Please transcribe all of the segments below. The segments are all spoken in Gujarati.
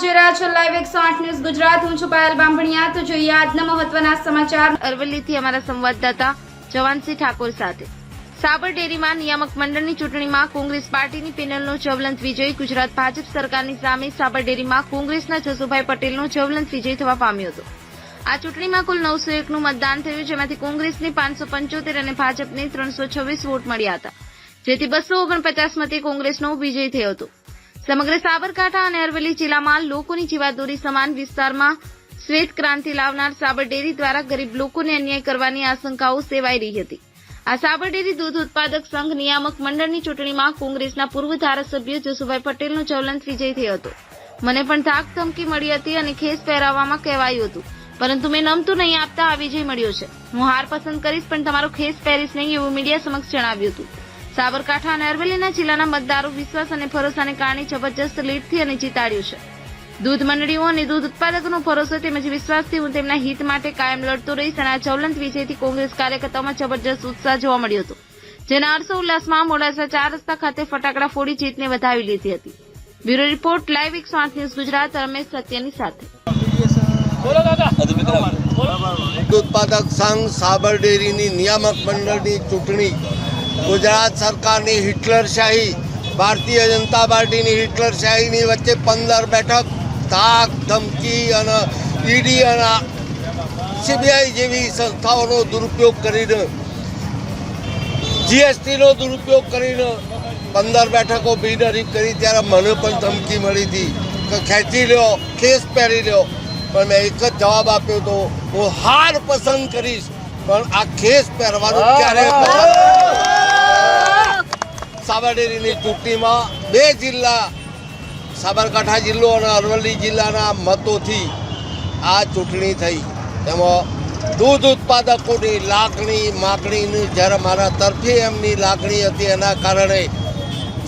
જોઈ રહ્યા છો લાઈવ એકસો આઠ ન્યૂઝ ગુજરાત. હું છું પાયલ બાંભણિયા તો જોઈએ આજના મહત્વના સમાચાર. અરવલ્લીથી અમારા સંવાદદાતા જવાનસિંહ ઠાકોર સાથે. સાબર ડેરીમાં નિયામક મંડળની ચૂંટણીમાં કોંગ્રેસ પાર્ટીની પેનલનો જ્વલંત વિજય. ગુજરાત ભાજપ સરકારની સામે સાબર ડેરીમાં કોંગ્રેસના જસુભાઈ પટેલનો જ્વલંત વિજય થવા પામ્યો હતો. આ ચૂંટણીમાં કુલ નવસો એકનું મતદાન થયું, જેમાંથી કોંગ્રેસને પાંચસો પંચોતેર અને ભાજપને ત્રણસો છવ્વીસ વોટ મળ્યા હતા. જેથી બસો ઓગણપચાસ મતે કોંગ્રેસનો વિજય થયો હતો. સમગ્ર સાબરકાંઠા અને અરવલ્લી જિલ્લામાં લોકોની જીવાદોરી સમાન વિસ્તારમાં શ્વેત ક્રાંતિ લાવનાર સાબર ડેરી દ્વારા ગરીબ લોકોને અન્યાય કરવાની આશંકાઓ સેવાઈ રહી હતી. આ સાબર ડેરી દૂધ ઉત્પાદક સંઘ નિયામક મંડળની ચૂંટણીમાં કોંગ્રેસના પૂર્વ ધારાસભ્ય જસુભાઈ પટેલનો જ્વલંત વિજય થયો હતો. મને પણ ધાક ધમકી મળી હતી અને ખેસ પહેરાવવામાં કહેવાયું હતું. પરંતુ મેં નમતું નહીં આપતા આ વિજય મળ્યો છે. હું હાર પસંદ કરીશ, પણ તમારો ખેસ પહેરીશ નહીં એવું મીડિયા સમક્ષ જણાવ્યું હતું. સાબરકાંઠા અને અરવલ્લીના જિલ્લાના મતદારો વિશ્વાસ અને ભરોસાને કારણે જબરજસ્ત લીડથી અને જીતાડ્યું છે. દૂધ મંડળીઓ અને દૂધ ઉત્પાદકોનો ભરોસો તેમજ વિશ્વાસથી હું તેમના હિત માટે કાયમ લડતો રહીશ અને આ જ્વલંત વિજયથી કોંગ્રેસ કાર્યકર્તાઓમાં જબરજસ્ત ઉત્સાહ જોવા મળ્યો હતો જેના હર્ષો ઉલ્લાસમાં મોડાસા ચાર રસ્તા ખાતે ફટાકડા ફોડી જીતને વધાવી લીધી હતી. બ્યુરો રિપોર્ટ લાઈવ એકસો આઠ ન્યૂઝ ગુજરાત રમેશ સત્યની સાથે. દૂધ ઉત્પાદક સંઘ સાબર ડેરીની નિયામક મંડળની ચૂંટણી ગુજરાત સરકારની હિટલરશાહી ભારતીય જનતા પાર્ટીની હિટલરશાહીની વચ્ચે પંદર બેઠક ધાક ધમકી અને ઈડી અને સીબીઆઈ જેવી સંસ્થાઓનો દુરુપયોગ કરીને જીએસટીનો દુરુપયોગ કરીને પંદર બેઠકો બિનહરીફ કરી ત્યારે મને પણ ધમકી મળી હતી કે ખેંચી લ્યો કેસ પહેરી લ્યો. પણ મેં એક જ જવાબ આપ્યો હતો હું હાર પસંદ કરીશ પણ આ ખેસ પહેરવાનું ક્યારે સાબરડેરીની ચૂંટણીમાં બે જિલ્લા, સાબરકાંઠા જિલ્લો અને અરવલ્લી જિલ્લાના મતોથી આ ચૂંટણી થઈ. તેમાં દૂધ ઉત્પાદકોની લાગણી, માગણીની જ્યારે મારા તરફે એમની લાગણી હતી, એના કારણે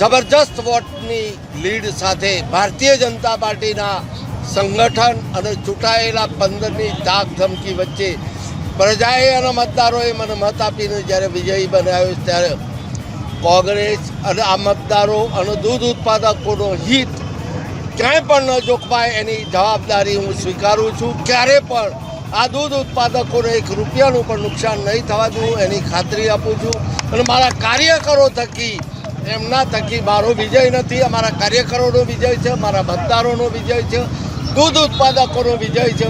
જબરજસ્ત વોટની લીડ સાથે ભારતીય જનતા પાર્ટીના સંગઠન અને ચૂંટાયેલા પંદરની ધાક ધમકી વચ્ચે પ્રજાએ અને મતદારોએ મને મત આપીને જ્યારે વિજયી બનાવ્યો, ત્યારે કોંગ્રેસ અને આ મતદારો અને દૂધ ઉત્પાદકોનો હિત ક્યાંય પણ ન જોખવાય એની જવાબદારી હું સ્વીકારું છું. ક્યારે પણ આ દૂધ ઉત્પાદકોને એક રૂપિયાનું પણ નુકસાન નહીં થવા દઉં એની ખાતરી આપું છું. અને મારા કાર્યકરો થકી એમના થકી મારો વિજય નથી. અમારા કાર્યકરોનો વિજય છે મારા મતદારોનો વિજય છે દૂધ ઉત્પાદકોનો વિજય છે.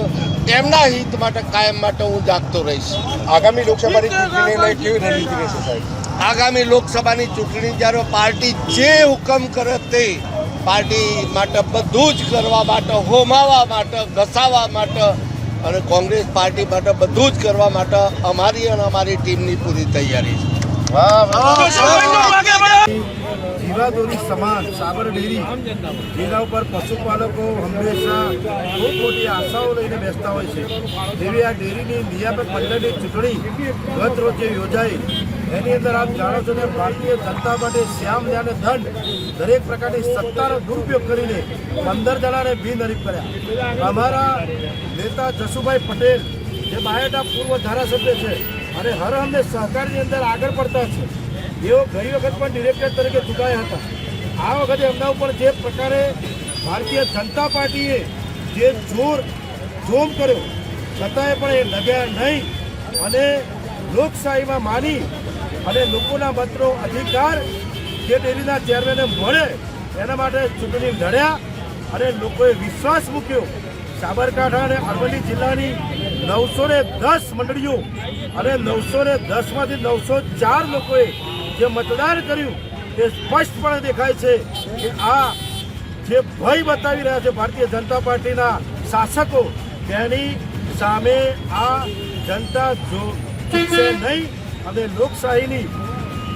એમના હિત માટે કાયમ માટે હું જાગતો રહીશ. આગામી લોકસભાની ચૂંટણીને લઈ કેવી રણનીતિ રહેશે સાહેબ? આગામી લોકસભાની ચૂંટણી જ્યારે પાર્ટી જે હુકમ કરે તે પાર્ટી માટે બધું જ કરવા માટે હોમાવા માટે ઘસાવા માટે અને કોંગ્રેસ પાર્ટી માટે બધું જ કરવા માટે અમારી અને અમારી ટીમની પૂરી તૈયારી છે. જીવાદોરી સમાન સાબર ડેરી જેના ઉપર પશુપાલકો હંમેશા ખૂબ મોટી આશાઓ લઈને બેસતા હોય છે. તેવી આ ડેરીની નિયામક મંડળની ચૂંટણી ગત રોજે યોજાઈ. એની અંદર આપ જાણો છો કે ભારતીય જનતા પાર્ટી શ્યામ અને દંડ દરેક પ્રકારની સત્તાનો દુરુપયોગ કરીને પંદર જણાને બિનહરીફ કર્યા. અમારા નેતા જસુભાઈ પટેલ, જે બાયોટા પૂર્વ ધારાસભ્ય છે અને હર હંમેશ સહકારની અંદર આગળ પડતા છે, તેઓ ગઈ વખત પણ ડિરેક્ટર તરીકે ચૂંટાયા હતા. આ વખતે એમના ઉપર જે પ્રકારે ભારતીય જનતા પાર્ટીએ જે જોર જોમ કર્યો, છતાંય પણ એ લગ્યા નહીં અને લોકશાહીમાં માની અને લોકોના મતનો અધિકાર જે ડેરીના ચેરમેને મળે, એના માટે ચૂંટણી લડ્યા અને લોકોએ વિશ્વાસ મૂક્યો. સાબરકાંઠા અને અરવલ્લી જિલ્લાની નવસો ને દસ મંડળીઓ અને નવસો ને દસમાંથી નવસો ચાર લોકોએ જે મતદાન કર્યું, તે સ્પષ્ટપણે દેખાય છે કે આ જે ભય બતાવી રહ્યા છે ભારતીય જનતા પાર્ટીના શાસકો, તેની સામે આ જનતા જો નહીં અને લોકશાહીની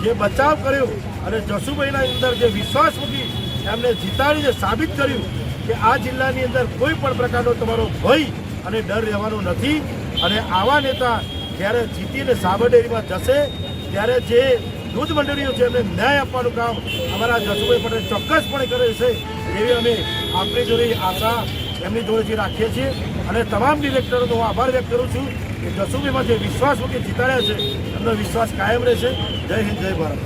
જે બચાવ કર્યો અને જસુભાઈના અંદર જે વિશ્વાસ મૂકી એમને જીતાડીને સાબિત કર્યું કે આ જિલ્લાની અંદર કોઈ પણ પ્રકારનો તમારો ભય અને ડર રહેવાનો નથી. અને આવા નેતા જ્યારે જીતીને સાબરડેરીમાં જશે, ત્યારે જે દૂધ મંડળીઓ છે એમને ન્યાય આપવાનું કામ અમારા જસુભાઈ પટેલ ચોક્કસપણે કરે છે, એવી અમે આપણી જોડે આશા એમની જોડેથી રાખીએ છીએ. અને તમામ ડિરેક્ટરોનો હું આભાર વ્યક્ત કરું છું કે જસુભાઈમાં જે વિશ્વાસ મૂકી જીતાડ્યા છે, એમનો વિશ્વાસ કાયમ રહેશે. જય હિન્દ, જય ભારત.